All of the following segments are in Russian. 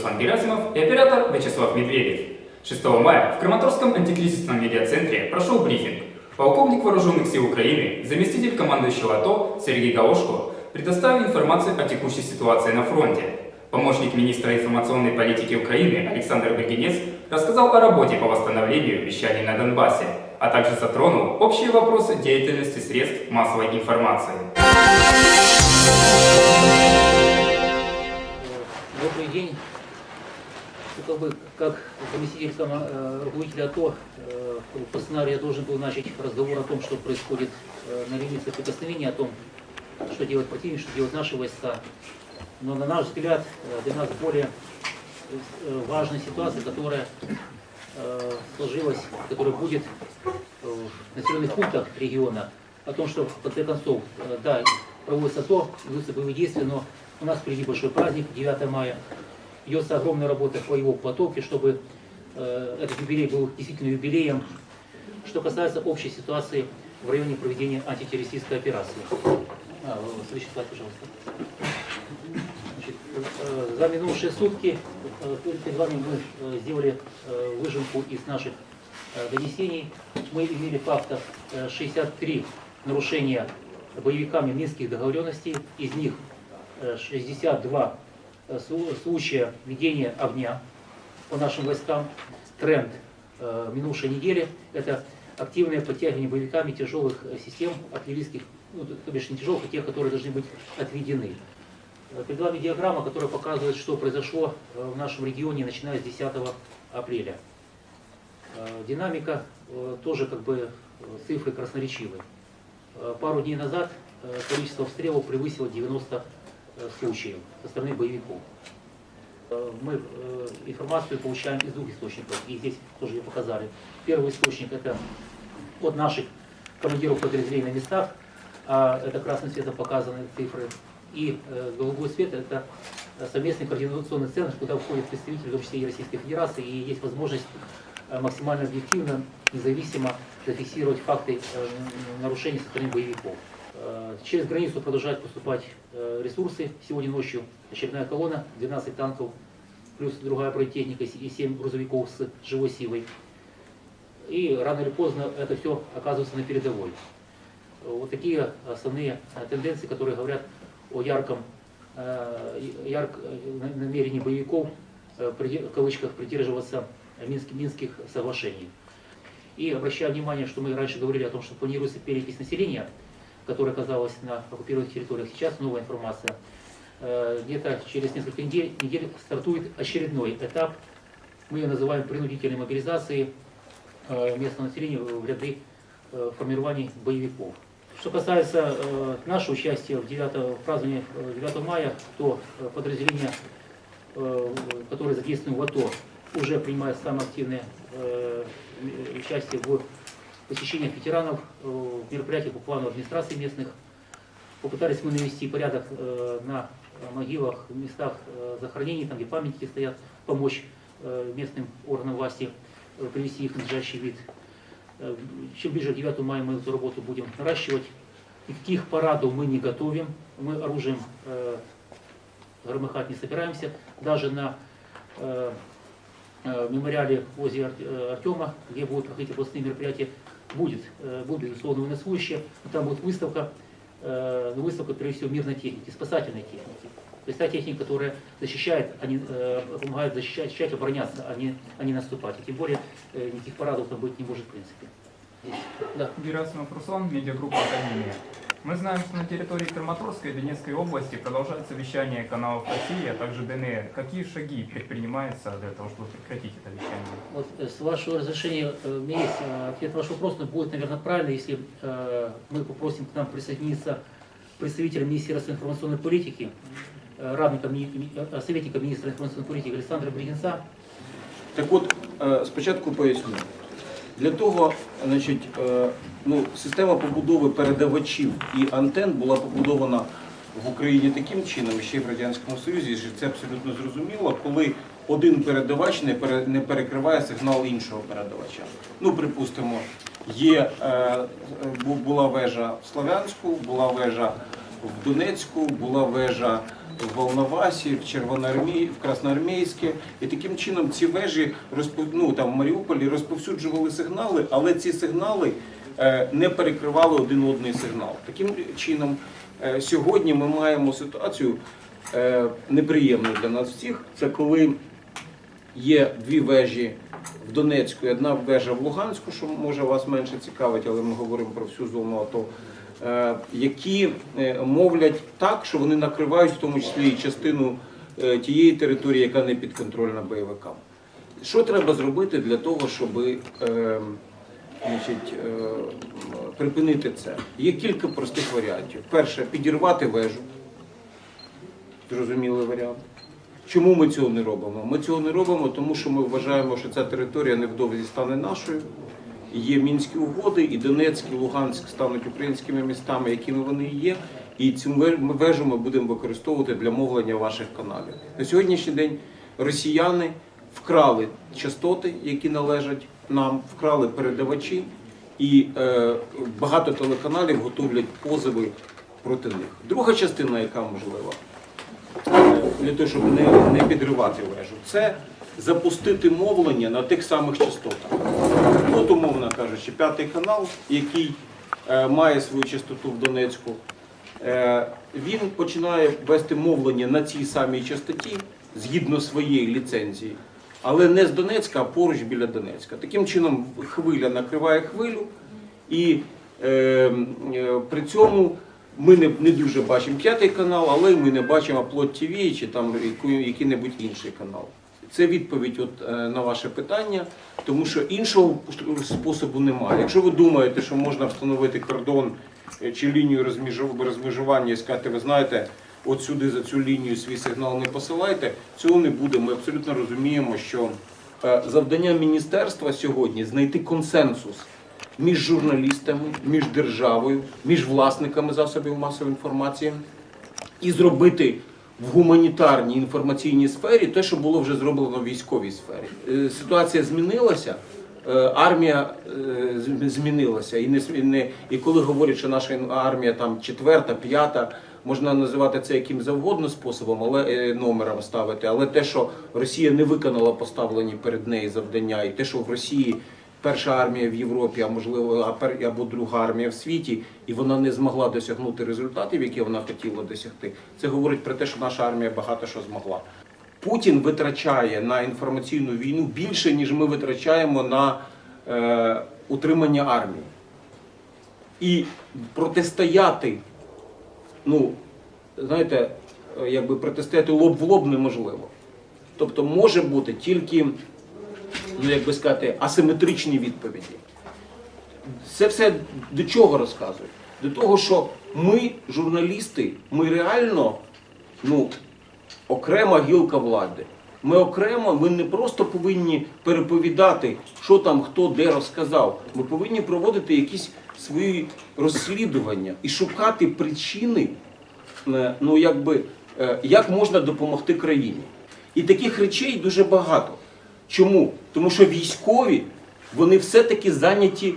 Руслан Герасимов и оператор Вячеслав Медведев. 6 мая в Краматорском антикризисном медиацентре прошел брифинг. Полковник Вооруженных сил Украины, заместитель командующего АТО Сергей Галошко предоставил информацию о текущей ситуации на фронте. Помощник министра информационной политики Украины Александр Бегенец рассказал о работе по восстановлению вещаний на Донбассе, а также затронул общие вопросы деятельности средств массовой информации. Добрый день. Как бы, как заместитель э, руководителя АТО, э, по сценарию я должен был начать разговор о том, что происходит э, на линии соприкосновения, о том, что делать противник, что делают наши войска. Но на наш взгляд, э, для нас более э, важная ситуация, которая э, сложилась, которая будет в населенных пунктах региона, о том, что в конце концов, да, проводится то, ведутся боевые действия, но у нас впереди большой праздник, 9 мая. Ведется огромная работа по его подготовке, чтобы э, этот юбилей был действительно юбилеем. Что касается общей ситуации в районе проведения антитеррористической операции. А, следующий слайд, пожалуйста. Значит, э, за минувшие сутки э, перед вами мы э, сделали выжимку из наших донесений. Мы имели фактов э, 63 нарушения боевиками минских договоренностей, из них э, 62 э, су- случая ведения огня по нашим войскам. Тренд э, минувшей недели – это активное подтягивание боевиками тяжелых э, систем артиллерийских, ну, то бишь не тяжелых, а тех, которые должны быть отведены. Э, Перед вами диаграмма, которая показывает, что произошло э, в нашем регионе, начиная с 10 апреля. Э, Динамика э, тоже как бы э, цифры красноречивые. Э, Пару дней назад э, количество обстрелов превысило 90 э, случаев со стороны боевиков. Э, Мы э, информацию получаем из двух источников, и здесь тоже ее показали. Первый источник это от наших командиров подразделений на местах, а это красным цветом показаны цифры. И э, голубой цвет это э, совместный координационный центр, куда входят представители, в том числе и Российской Федерации, и есть возможность э, максимально объективно, независимо зафиксировать факты э, нарушений со стороны боевиков. Э, Через границу продолжают поступать э, ресурсы. Сегодня ночью очередная колонна, 12 танков, плюс другая бронетехника и 7 грузовиков с живой силой. И рано или поздно это все оказывается на передовой. Вот такие основные э, тенденции, которые говорят о ярком э, ярк, э, на- намерении боевиков э, в кавычках придерживаться минских, минских соглашений. И обращаю внимание, что мы раньше говорили о том, что планируется перепись населения, которая оказалась на оккупированных территориях. Сейчас новая информация. Э, Где-то через несколько недель, недель стартует очередной этап. Мы ее называем принудительной мобилизацией э, местного населения в ряды э, формирований боевиков. Что касается нашего участия в, 9, в праздновании э, 9 мая, то подразделения, которые задействованы в АТО, уже принимают самое активное участие в посещениях ветеранов, э, в мероприятиях по плану администрации местных. Попытались мы навести порядок э, на могилах, в местах э, захоронений, там где памятники стоят, помочь местным органам власти привести их в надлежащий вид. Чем ближе к 9 мая мы эту работу будем наращивать. Никаких парадов мы не готовим. Мы оружием громыхать не собираемся. Даже на мемориале возле Ар- э, Артема, где будут проходить областные мероприятия, будет, э, будет безусловно, военнослужащие. Но Там будет выставка, э, ну, выставка, прежде всего, мирной техники, спасательной техники. То есть та техника, которая защищает, а не, э, помогает защищать, защищать, обороняться, а не, а не наступать. И тем более э, никаких парадов там быть не может в принципе. Да. Герасимов Руслан, медиагруппа Академия. Мы знаем, что на территории Краматорской и Донецкой области продолжается вещание каналов России, а также ДНР. Какие шаги предпринимаются для того, чтобы прекратить это вещание? Вот э, с вашего разрешения э, у меня есть э, ответ на ваш вопрос, но будет, наверное, правильно, если э, мы попросим к нам присоединиться представителя Министерства информационной политики, э, радника, мини- ми- э, советника министра информационной политики Александра Бригинца. Так от, е, спочатку поясню. Для того, значить, е, ну, система побудови передавачів і антен була побудована в Україні таким чином, ще й в Радянському Союзі, що це абсолютно зрозуміло, коли один передавач не, не перекриває сигнал іншого передавача. Ну, припустимо, є, е, була вежа в Слов'янську, була вежа в Донецьку, була вежа в Волновасі, в Червоноармії, в Красноармійське. І таким чином ці вежі ну, там, в Маріуполі розповсюджували сигнали, але ці сигнали е, не перекривали один одний сигнал. Таким чином, е, сьогодні ми маємо ситуацію е, неприємну для нас всіх. Це коли є дві вежі в Донецьку і одна вежа в Луганську, що може вас менше цікавить, але ми говоримо про всю зону АТО, які е, мовлять так, що вони накривають в тому числі і частину е, тієї території, яка не підконтрольна бойовикам. Що треба зробити для того, щоб е, е, припинити це? Є кілька простих варіантів. Перше, підірвати вежу. Зрозумілий варіант. Чому ми цього не робимо? Ми цього не робимо, тому що ми вважаємо, що ця територія невдовзі стане нашою. Є мінські угоди, і Донецьк, і Луганськ стануть українськими містами, якими вони є. І цю вежу ми будемо використовувати для мовлення ваших каналів. На сьогоднішній день росіяни вкрали частоти, які належать нам, вкрали передавачі, і е, багато телеканалів готовлять позови проти них. Друга частина, яка можлива, е, для того, щоб не, не підривати вежу, це запустити мовлення на тих самих частотах. От, умовно кажучи, п'ятий канал, який е, має свою частоту в Донецьку, е, він починає вести мовлення на цій самій частоті згідно своєї ліцензії, але не з Донецька, а поруч біля Донецька. Таким чином хвиля накриває хвилю, і е, е, при цьому ми не, не дуже бачимо п'ятий канал, але ми не бачимо Плот ТВ чи там який-небудь інший канал. Це відповідь от, е, на ваше питання, тому що іншого способу немає. Якщо ви думаєте, що можна встановити кордон е, чи лінію розмежування і сказати, ви знаєте, от сюди за цю лінію свій сигнал не посилайте, цього не буде. Ми абсолютно розуміємо, що е, завдання міністерства сьогодні знайти консенсус між журналістами, між державою, між власниками засобів масової інформації і зробити в гуманітарній інформаційній сфері те, що було вже зроблено в військовій сфері. Е, Ситуація змінилася. е, Армія е, змінилася, і не не і коли говорять, що наша армія там четверта, п'ята, можна називати це яким завгодно способом, але номером ставити. Але те, що Росія не виконала поставлені перед нею завдання, і те, що в Росії перша армія в Європі, а можливо, або друга армія в світі, і вона не змогла досягнути результатів, які вона хотіла досягти. Це говорить про те, що наша армія багато що змогла. Путін витрачає на інформаційну війну більше, ніж ми витрачаємо на е, утримання армії. І протистояти, ну, знаєте, е, якби протистояти лоб в лоб неможливо. Тобто може бути тільки ну як би сказати, асиметричні відповіді. Це все до чого розказує? До того, що ми, журналісти, ми реально ну, окрема гілка влади. Ми окремо, ми не просто повинні переповідати, що там хто де розказав. Ми повинні проводити якісь свої розслідування і шукати причини, е, ну якби, е, як можна допомогти країні. І таких речей дуже багато. Чому? Тому що військові, вони все-таки зайняті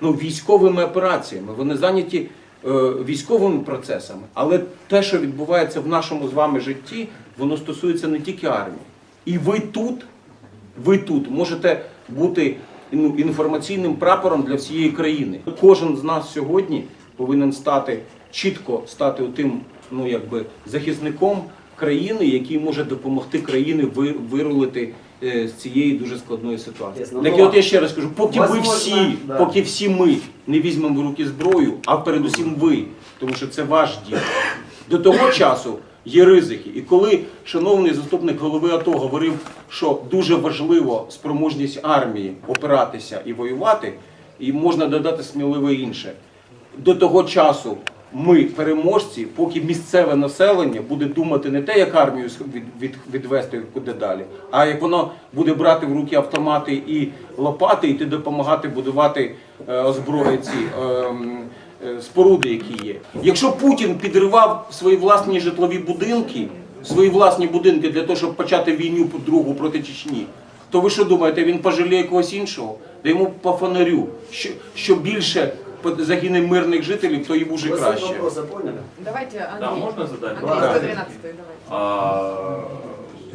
ну, військовими операціями, вони зайняті е, військовими процесами. Але те, що відбувається в нашому з вами житті, воно стосується не тільки армії. І ви тут, ви тут можете бути ну, інформаційним прапором для всієї країни. Кожен з нас сьогодні повинен стати чітко стати тим, ну якби захисником країни, який може допомогти країні ви- вирулити з цієї дуже складної ситуації. Ясно. Так Ну, от я ще раз кажу, поки ви возможно, всі, да. поки всі ми не візьмемо в руки зброю, а передусім ви, тому що це ваш дім. До того часу є ризики. І коли шановний заступник голови АТО говорив, що дуже важливо спроможність армії опиратися і воювати, і можна додати сміливо інше. До того часу ми, переможці, поки місцеве населення буде думати не те, як армію від, від, відвести куди далі, а як воно буде брати в руки автомати і лопати, і допомагати будувати е, озброї ці ем, е, споруди, які є. Якщо Путін підривав свої власні житлові будинки, свої власні будинки для того, щоб почати війну другу проти Чечні, то ви що думаєте, він пожаліє когось іншого? Да йому по фонарю. Що, що більше загине мирних жителів, то Вы суть краще. Давайте, Андрей. Да, можно задать? Андрей, Да. 112 давайте. А,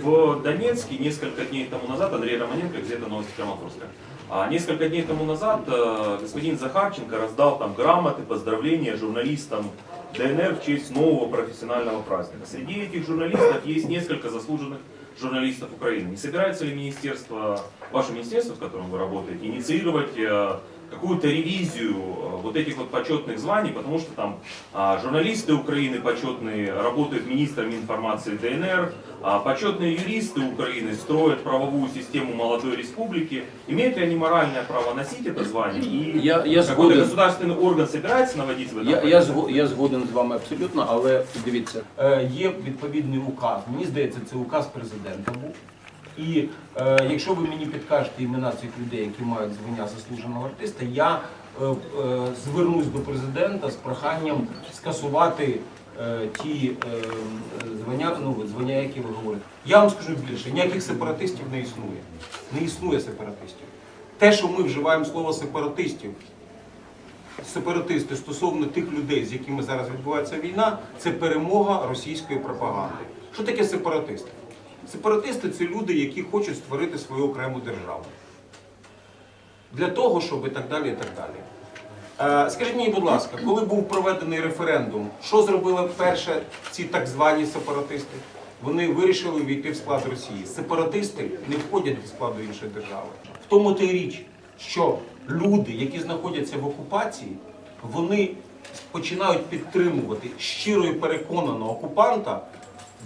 В Донецке несколько дней тому назад, Андрей Романенко, где-то новости Краматорска. А несколько дней тому назад э, господин Захарченко раздал там грамоты, поздравления журналистам ДНР в честь нового профессионального праздника. Среди этих журналистов есть несколько заслуженных журналистов Украины. Не собирается ли министерство, ваше министерство, в котором вы работаете, инициировать э, какую-то ревизию э, вот этих вот почетных званий, потому что там а, журналисты Украины почетные работают министрами информации ДНР, а почетные юристы Украины строят правовую систему молодой республики. Имеют ли они моральное право носить это звание? И Я- я какой-то сгоден. государственный орган собирается наводить в этом Я, я, порядок? зго- я згоден з вами абсолютно, але дивіться, е, є відповідний указ. Мені здається, це указ президента був. І е, якщо ви мені підкажете імена цих людей, які мають звання заслуженого артиста, я е, е, звернусь до президента з проханням скасувати е, ті е, звання, ну, звання, які ви говорите. Я вам скажу більше, ніяких сепаратистів не існує. Не існує сепаратистів. Те, що ми вживаємо слово сепаратистів, сепаратисти стосовно тих людей, з якими зараз відбувається війна, це перемога російської пропаганди. Що таке сепаратисти? Сепаратисти це люди, які хочуть створити свою окрему державу. Для того, щоб і так далі, і так далі. Е, Скажіть мені, будь ласка, коли був проведений референдум, що зробили перше ці так звані сепаратисти? Вони вирішили увійти в склад Росії. Сепаратисти не входять до складу іншої держави. В тому то й річ, що люди, які знаходяться в окупації, вони починають підтримувати щиро і переконано окупанта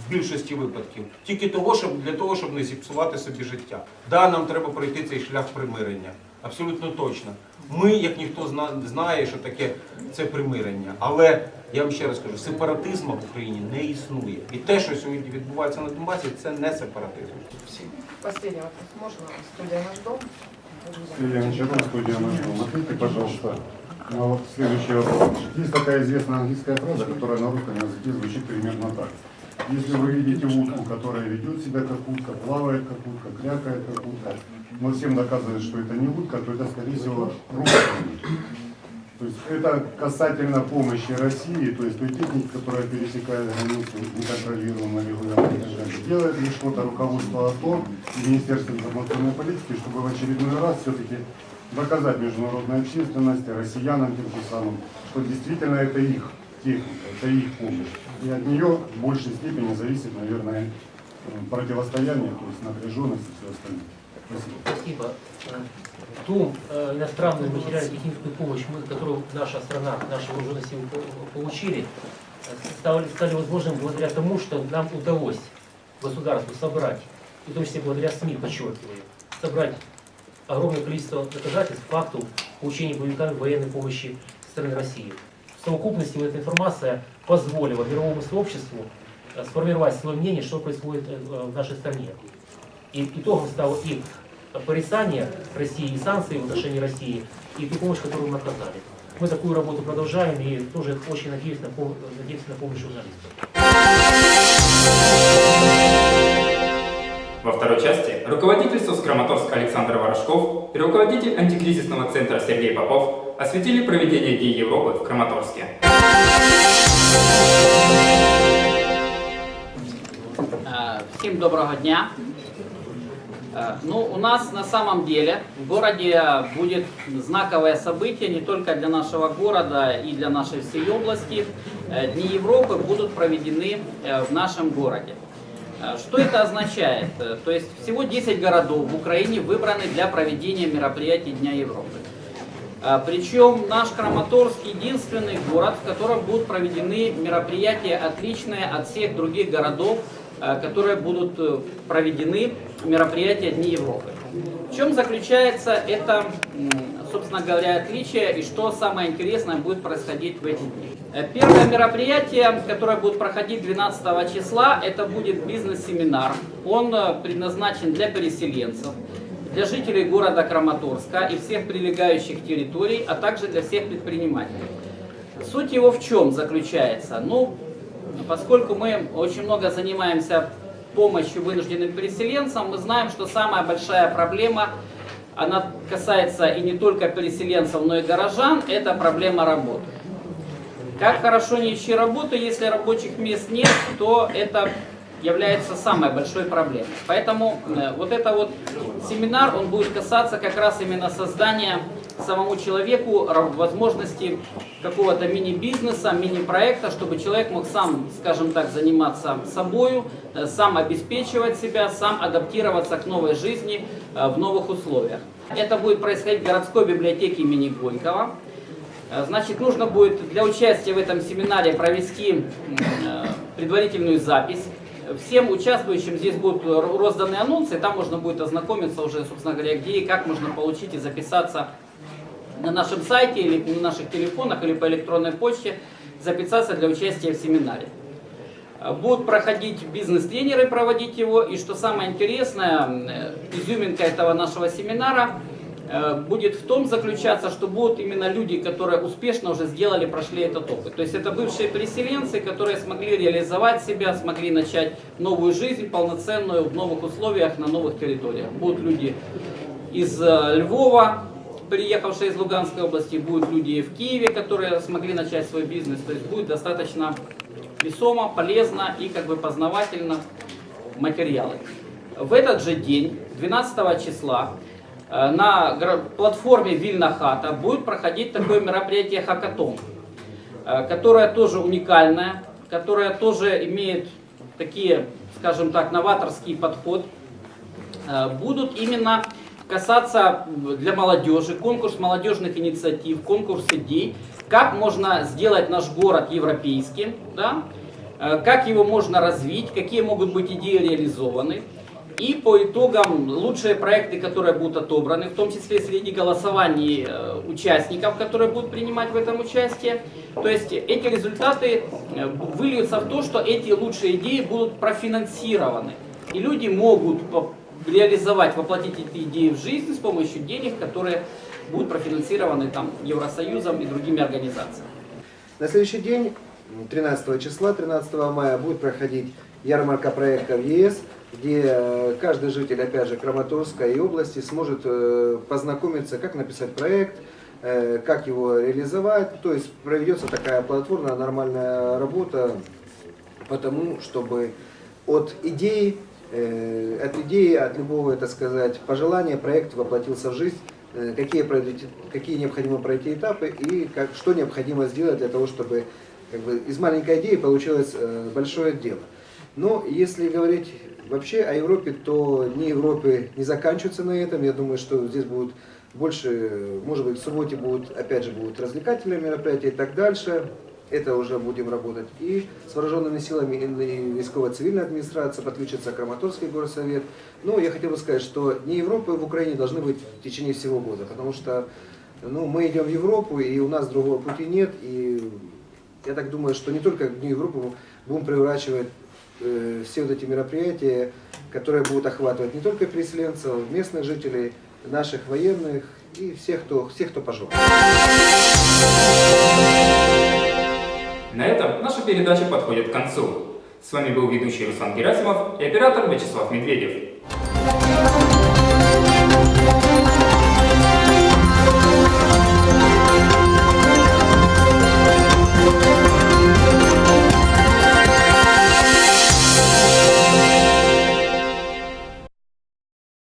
в більшості випадків тільки того, щоб для того, щоб не зіпсувати собі життя. Да, нам треба пройти цей шлях примирення. Абсолютно точно. Ми, як ніхто зна- знає, що таке це примирення. Але я вам ще раз кажу, сепаратизму в Україні не існує. І те, що сьогодні відбувається на Донбасі, це не сепаратизм. Последний вопрос. Можно? Студия «Наш дом». Я Гончаров, студия «Наш дом». Ответьте, пожалуйста, на вот следующий вопрос. Есть такая известная английская фраза, которая на русском языке звучит примерно так. Если вы видите утку, которая ведет себя как утка, плавает как утка, крякает как утка, но всем доказывает, что это не утка, то это, скорее всего, утка. То есть это касательно помощи России, то есть той техники, которая пересекает границу неконтролируемо регулярно. Делает ли что-то руководство АТО и Министерство информационной политики, чтобы в очередной раз все-таки доказать международной общественности, россиянам тем же самым, что действительно это их техника, это их помощь. И от нее в большей степени зависит, наверное, э, противостояние, то есть напряженность и все остальное. Спасибо. Спасибо. Э, Ту э, иностранную материально-техническую помощь, которую наша страна, наши вооруженные силы по- получили, э, стали, стали возможным благодаря тому, что нам удалось государству собрать, и в том числе благодаря СМИ, подчеркиваю, собрать огромное количество доказательств, фактов получения боевиками военной помощи со стороны России. В совокупности вот эта информация позволила мировому сообществу э, сформировать свое мнение, что происходит э, в нашей стране. И итогом стало и порицание России, и санкции в отношении России, и ту помощь, которую мы оказали. Мы такую работу продолжаем и тоже очень надеюсь на, пом- надеемся на помощь журналистов. Во второй части руководительство с Краматорска Александр Ворожков и руководитель антикризисного центра Сергей Попов осветили проведение Дней Европы в Краматорске. Э, Всем доброго дня. Э, Ну, у нас на самом деле в городе будет знаковое событие не только для нашего города и для нашей всей области. Э, Дни Европы будут проведены в нашем городе. Что это означает? То есть всего 10 городов в Украине выбраны для проведения мероприятий Дня Европы. А, Причем наш Краматорск единственный город, в котором будут проведены мероприятия, отличные от всех других городов, а, которые будут э, проведены мероприятия Дни Европы. В чем заключается это, собственно говоря, отличие и что самое интересное будет происходить в эти дни? Э, Первое мероприятие, которое будет проходить 12 числа, это будет бизнес-семинар. Он э, предназначен для переселенцев для жителей города Краматорска и всех прилегающих территорий, а также для всех предпринимателей. Суть его в чем заключается? Ну, поскольку мы очень много занимаемся помощью вынужденным переселенцам, мы знаем, что самая большая проблема она касается и не только переселенцев, но и горожан, это проблема работы. Как хорошо не ищи работу, если рабочих мест нет, то это является самой большой проблемой. Поэтому э, вот это вот семинар, он будет касаться как раз именно создания самому человеку возможности какого-то мини-бизнеса, мини-проекта, чтобы человек мог сам, скажем так, заниматься собою, э, сам обеспечивать себя, сам адаптироваться к новой жизни э, в новых условиях. Это будет происходить в городской библиотеке имени Горького. Э, Значит, нужно будет для участия в этом семинаре провести предварительную запись. Всем участвующим здесь будут р- розданы анонсы, там можно будет ознакомиться уже, собственно говоря, где и как можно получить и записаться на нашем сайте или на наших телефонах или по электронной почте, записаться для участия в семинаре. Э, Будут проходить бизнес-тренеры, проводить его. И что самое интересное, э, изюминка этого нашего семинара э, будет в том заключаться, что будут именно люди, которые успешно уже сделали, прошли этот опыт. То есть это бывшие переселенцы, которые смогли реализовать себя, смогли начать новую жизнь полноценную в новых условиях на новых территориях. Будут люди из э, Львова, приехавшие из Луганской области, будут люди в Киеве, которые смогли начать свой бизнес. То есть будет достаточно весомо, полезно и как бы познавательно материалы. В этот же день, 12 числа, э, на гра- платформе Вильна Хата будет проходить такое мероприятие Хакатон, э, которое тоже уникальное, которое тоже имеет такие, скажем так, новаторский подход. Э, Будут именно касаться для молодежи, конкурс молодежных инициатив, конкурс идей, как можно сделать наш город европейским, да? Э, как его можно развить, какие могут быть идеи реализованы. И по итогам лучшие проекты, которые будут отобраны, в том числе среди голосований э, участников, которые будут принимать в этом участие. То есть эти результаты э, выльются в то, что эти лучшие идеи будут профинансированы. И люди могут реализовать, воплотить эти идеи в жизнь с помощью денег, которые будут профинансированы там, Евросоюзом и другими организациями. На следующий день, м, 13 числа, 13 мая, будет проходить ярмарка проектов ЕС, где э, каждый житель, опять же, Краматорска и области сможет э, познакомиться, как написать проект, э, как его реализовать. То есть проведется такая платформа, нормальная работа по тому, чтобы от идеи, от идеи, от любого, так сказать, пожелания проект воплотился в жизнь, какие, какие необходимо пройти этапы и как, что необходимо сделать для того, чтобы как бы, из маленькой идеи получилось большое дело. Но если говорить вообще о Европе, то дни Европы не заканчиваются на этом. Я думаю, что здесь будут больше, может быть, в субботе будут, опять же, будут развлекательные мероприятия и так дальше. Это уже будем работать и с вооруженными силами, и військово-цивильная администрация, подключится Краматорский горсовет. Ну, я хотел бы сказать, что Дни Европы в Украине должны быть в течение всего года, потому что ну, мы идем в Европу, и у нас другого пути нет. И я так думаю, что не только Дню Европы будем приурачивать э, все вот эти мероприятия, которые будут охватывать не только переселенцев, местных жителей, наших военных и всех, кто, всех, кто пожелает. На этом наша передача подходит к концу. С вами был ведущий Руслан Герасимов и оператор Вячеслав Медведев.